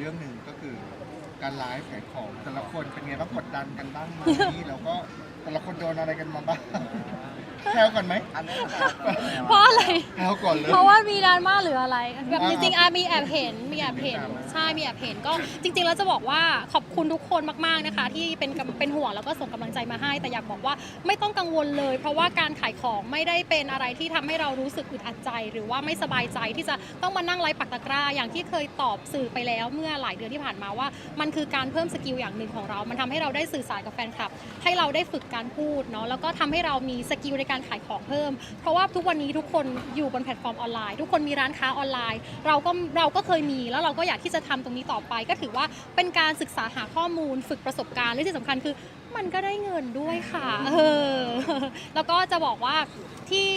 เรื่องหนึ่งก็คือการไลฟ์ขายของแต่ละคนเป็นไงบ้างกดดันกันบ้างไหมแล้วก็แต่ละคนโดนอะไรกันมาบ้าง แซวก่อนไหมเพราะอะไรแซวก่อนเลย เพราะว่ามีดราม่าหรืออะไรแบบอ่าจริงๆอามีแอบเห็นมีแอบเห็นมีดราม่าใช่มีแอบเห็นก็จริงๆแล้วจะบอกว่าขอบคุณทุกคนมากๆนะคะ ที่เป็นกำเป็นห่วงแล้วก็ส่งกำลังใจมาให้ แต่อยากบอกว่าไม่ต้องกังวลเลย เพราะว่าการขายของไม่ได้เป็นอะไรที่ทำให้เรารู้สึกอึดอัดใจ หรือว่าไม่สบายใจที่จะต้องมานั่งไลฟ์ปักตะกร้า อย่างที่เคยตอบสื่อไปแล้วเมื่อหลายเดือนที่ผ่านมาว่า มันคือการเพิ่มสกิลอย่างหนึ่งของเรา มันทำให้เราได้สื่อสารกับแฟนคลับ ให้เราได้ฝึกการพูดเนาะแล้วก็ทำให้เรามีสกิลในการขายของเพิ่ม เพราะว่าทุกวันนี้ทุกคนอยู่บนแพลตฟอร์มออนไลน์ ทุกคนมีร้านค้าออนไลน์ เราก็เราก็เคยมีแล้วเราก็อยากที่จะทำตรงนี้ต่อไป ก็ถือว่าเป็นการศึกษาหาข้อมูล ฝึกประสบการณ์และที่สำคัญคือมันก็ได้เงินด้วยค่ะ เออ แล้วก็จะบอกว่าที่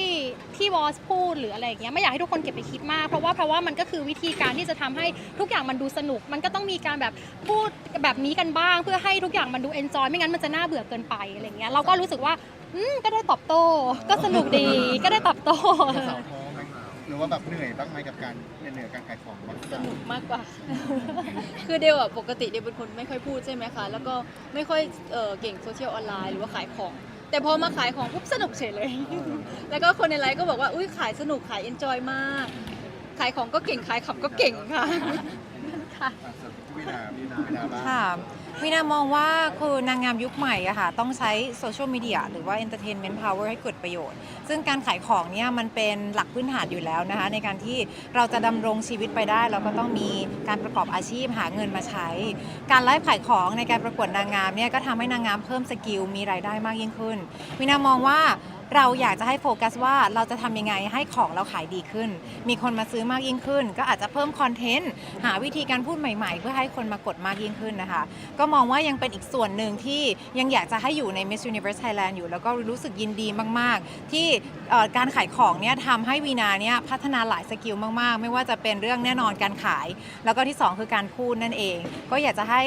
ที่บอสพูดหรืออะไรอย่างเงี้ยไม่อยากให้ทุกคนเก็บไปคิดมาก เพราะว่าเพราะว่ามันก็คือวิธีการที่จะทำให้ทุกอย่างมันดูสนุก มันก็ต้องมีการแบบพูดแบบนี้กันบ้าง เพื่อให้ทุกอย่างมันดูเอนจอยไม่งั้นมันจะน่าเบื่อเกินไปอะไรเงี้ยเราก็รู้สึกว่า อืมก็ได้ตอบโต้ ก็สนุกดีก็ได้ตอบโต้ สาวท้องไหมหรือว่าแบบเหนื่อยบ้างไหมกับการเหนื่อยๆการขายของบ้างสนุกมากกว่า คือเดวอะปกติเดวเป็นคนไม่ค่อยพูดใช่ไหมคะ แล้วก็ไม่ค่อยเอ่อเก่งโซเชียลออนไลน์หรือว่าขายของ แต่พอมาขายของปุ๊บสนุกเฉยเลย แล้วก็คนในไลน์ก็บอกว่า อุ้ยขายสนุกขายเอนจอยมาก ขายของก็เก่งขายขำก็เก่งค่ะ ค่ะอะส่ วนพี่วินาวินาบ้างค่ะวินามองว่าคือนางงามยุคใหม่อะค่ะต้องใช้โซเชียลมีเดียหรือว่า Entertainment Power ให้เกิดประโยชน์ ซึ่งการขายของเนี่ยมันเป็นหลักพื้นฐานอยู่แล้วนะคะ ในการที่เราจะดำรงชีวิตไปได้ เราก็ต้องมีการประกอบอาชีพหาเงินมาใช้ การไลฟ์ขายของในการประกวดนางงามเนี่ยก็ทำให้นางงามเพิ่มสกิลมีรายได้มากยิ่งขึ้นวินามองว่า เราอยากจะให้โฟกัสว่าเราจะทำยังไงให้ของเราขายดีขึ้น มีคนมาซื้อมากยิ่งขึ้น ก็อาจจะเพิ่มคอนเทนต์ หาวิธีการพูดใหม่ๆ เพื่อให้คนมากดมากยิ่งขึ้นนะคะ ก็มองว่ายังเป็นอีกส่วนหนึ่งที่ยังอยากจะให้อยู่ใน Miss Universe Thailand อยู่ แล้วก็รู้สึกยินดีมากๆ ที่การขายของเนี่ยทำให้วีนาเนี่ยพัฒนาหลายสกิลมากๆ ไม่ว่าจะเป็นเรื่องแน่นอนการขาย แล้วก็ที่ 2 คือการพูดนั่นเอง ก็อยากจะให้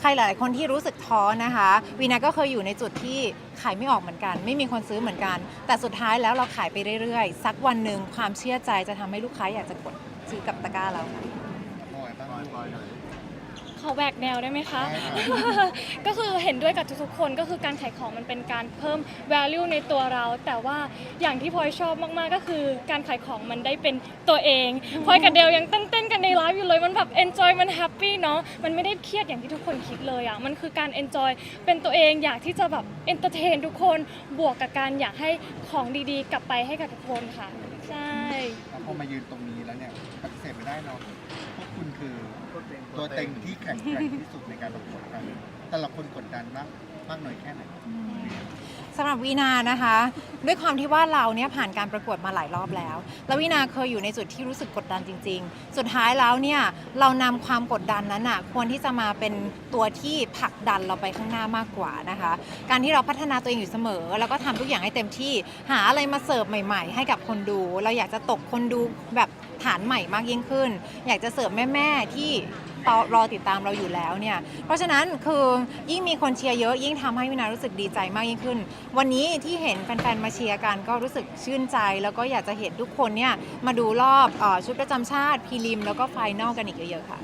ใครหลายๆคนที่รู้สึกท้อนะคะวีนาก็เคยอยู่ในจุดที่ขายไม่ออกเหมือนกัน ไม่มีคนซื้อเหมือนกัน แต่สุดท้ายแล้วเราขายไปเรื่อยๆ สักวันหนึ่งความเชื่อใจจะทำให้ลูกค้าอยากจะกดซื้อกับตะกร้าเราค่ะ บอยบ้างบอยหน่อย ขอแหวกแนวได้ไหมคะได้ค่ะก็คือเห็นด้วยกับทุกๆคนก็คือการขายของมันเป็นการเพิ่ม value ในตัวเรา แต่ว่าอย่างที่พลอยชอบมากๆ ก็คือการขายของมันได้เป็นตัวเองพลอยกับเดลยังเต้นๆกันในไลฟ์อยู่เลยมันแบบ enjoy มัน happy เนาะมันไม่ได้เครียดอย่างที่ทุกคนคิดเลยอะมันคือการ enjoy เป็นตัวเองอยากที่จะแบบ entertain ทุกคนบวกกับการอยากให้ของดีๆ กลับไปให้กับทุกคนค่ะ ใช่ แล้วพอมายืนตรงนี้แล้วเนี่ยปฏิเสธไม่ได้เนาะพวกคุณคือตัวเต็งที่แข็งแกร่งที่สุดในการประกวดกันแต่ละคนกดดันมาก มากน้อยแค่ไหนสำหรับวีนานะคะ ด้วยความที่ว่าเราเนี่ยผ่านการประกวดมาหลายรอบแล้ว แล้ววีนาเคยอยู่ในจุดที่รู้สึกกดดันจริง ๆ สุดท้ายแล้วเนี่ยเรานำความกดดันนั้นอะควรที่จะมาเป็นตัวที่ผลักดันเราไปข้างหน้ามากกว่านะคะ การที่เราพัฒนาตัวเองอยู่เสมอ แล้วก็ทำทุกอย่างให้เต็มที่หาอะไรมาเสิร์ฟใหม่ ๆ ให้กับคนดู เราอยากจะตกคนดูแบบฐานใหม่มากยิ่งขึ้น อยากจะเสิร์ฟแม่ๆที่ รอติดตามเราอยู่แล้วเนี่ย เพราะฉะนั้นคือยิ่งมีคนเชียร์เยอะยิ่งทำให้วินารู้สึกดีใจมากยิ่งขึ้น วันนี้ที่เห็นแฟนๆมาเชียร์กันก็รู้สึกชื่นใจ แล้วก็อยากจะเห็นทุกคนเนี่ยมาดูรอบอชุดประจำชาติพรีลิม แล้วก็ไฟนอลกันอีกเยอะๆค่ะ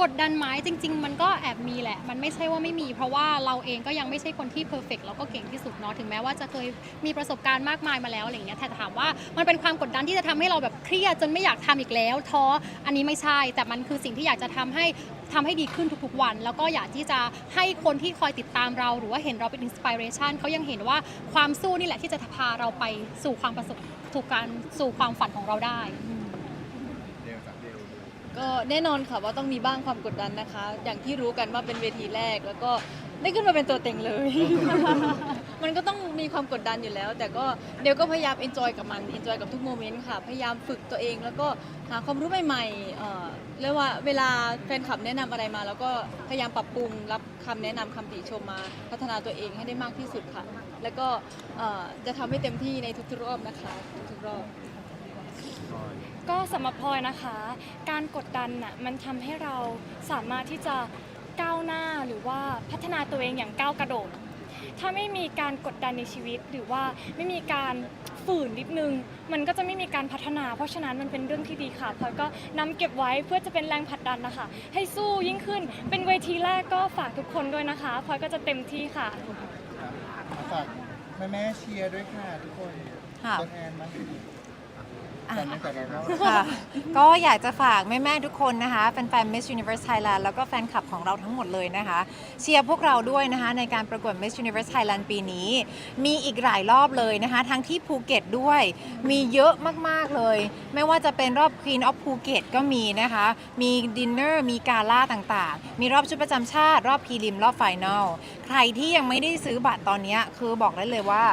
กดดันไหมจริง ๆ มันก็แอบมีแหละ มันไม่ใช่ว่าไม่มี เพราะว่าเราเองก็ยังไม่ใช่คนที่เพอร์เฟกแล้วก็เก่งที่สุดเนาะถึงแม้ว่าจะเคยมีประสบการณ์มากมายมาแล้วอะไรอย่างเงี้ยแต่ถามว่ามันเป็นความกดดันที่จะทำให้เราแบบเครียดจนไม่อยากทำอีกแล้วท้ออันนี้ไม่ใช่ แต่มันคือสิ่งที่อยากจะทำให้ทำให้ดีขึ้นทุกๆวัน แล้วก็อยากที่จะให้คนที่คอยติดตามเรา หรือว่าเห็นเราเป็นอินสปิเรชันเขายังเห็นว่าความสู้นี่แหละที่จะพาเราไปสู่ความประสบสู่การสู่ความฝันของเราได้ยวจากเดียว ก็แน่นอนค่ะว่าต้องมีบ้างความกดดันนะคะ อย่างที่รู้กันว่าเป็นเวทีแรก แล้วก็ได้ขึ้นมาเป็นตัวเต็งเลย มันก็ต้องมีความกดดันอยู่แล้ว แต่ก็เดี๋ยวก็พยายามเอนจอยกับมันเอนจอยกับทุกโมเมนต์ค่ะ พยายามฝึกตัวเอง แล้วก็หาความรู้ใหม่ๆเอ่อเรียกว่าเวลาแฟนคลับแนะนำอะไรมา แล้วก็พยายามปรับปรุงรับคำแนะนำคำติชมมา พัฒนาตัวเองให้ได้มากที่สุดค่ะ แล้วก็เอ่อจะทำให้เต็มที่ในทุกๆรอบนะคะ ทุกๆรอบ ก็สำหรับพลอยนะคะ การกดดันน่ะมันทำให้เราสามารถที่จะก้าวหน้าหรือว่าพัฒนาตัวเองอย่างก้าวกระโดด ถ้าไม่มีการกดดันในชีวิต หรือว่าไม่มีการฝืนนิดนึง มันก็จะไม่มีการพัฒนา เพราะฉะนั้นมันเป็นเรื่องที่ดีค่ะพลอยก็นำเก็บไว้เพื่อจะเป็นแรงผลักดันนะคะ ให้สู้ยิ่งขึ้นเป็นเวทีแรกก็ฝากทุกคนด้วยนะคะพลอยก็จะเต็มที่ค่ะ ฝากแม่แม่ๆเชียร์ด้วยค่ะทุกคนค่ะ ตัวแทนมา ค่ะ ก็อยากจะฝากแม่ ๆ ทุกคนนะคะแฟนๆ Miss Universe Thailand แล้วก็แฟนคลับของเราทั้งหมดเลยนะคะ เชียร์พวกเราด้วยนะคะ ในการประกวด Miss Universe Thailand ปีนี้ มีอีกหลายรอบเลยนะคะ ทั้งที่ภูเก็ตด้วย มีเยอะมากๆเลย ไม่ว่าจะเป็นรอบ Queen of Phuket ก็มีนะคะ มีดินเนอร์มีกาล่าต่างๆ มีรอบชุดประจำชาติ รอบพรีลิมรอบไฟนอลใครที่ยังไม่ได้ซื้อบัตรตอนนี้คือบอกได้เลยว่า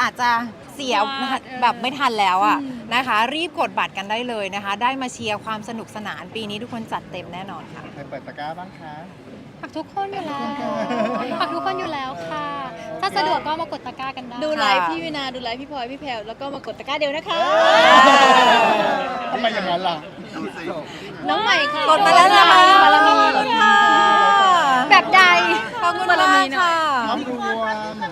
อาจจะเสียบัตรเออแบบไม่ทันแล้วอะอืมนะคะ รีบกดบัตรกันได้เลยนะคะ ได้มาเชียร์ความสนุกสนานปีนี้ทุกคนจัดเต็มแน่นอนค่ะใครเปิดตะกร้าบ้างคะฝากทุกคนอยู่แล้วขอบคุณค่ะฝากทุกคนอยู่แล้วค่ะ ถ้าสะดวกก็มากดตะกร้ากันได้ดูไลฟ์พี่วินาดูไลฟ์พี่พลอยพี่แพรวแล้วก็มากดตะกร้าเดียวนะคะทำไมอย่างนั้นล่ะน้องใหม่ค่ะกดมาแล้วนะคะบารมีขอบคุณค่ะแบบใดขอบคุณมาก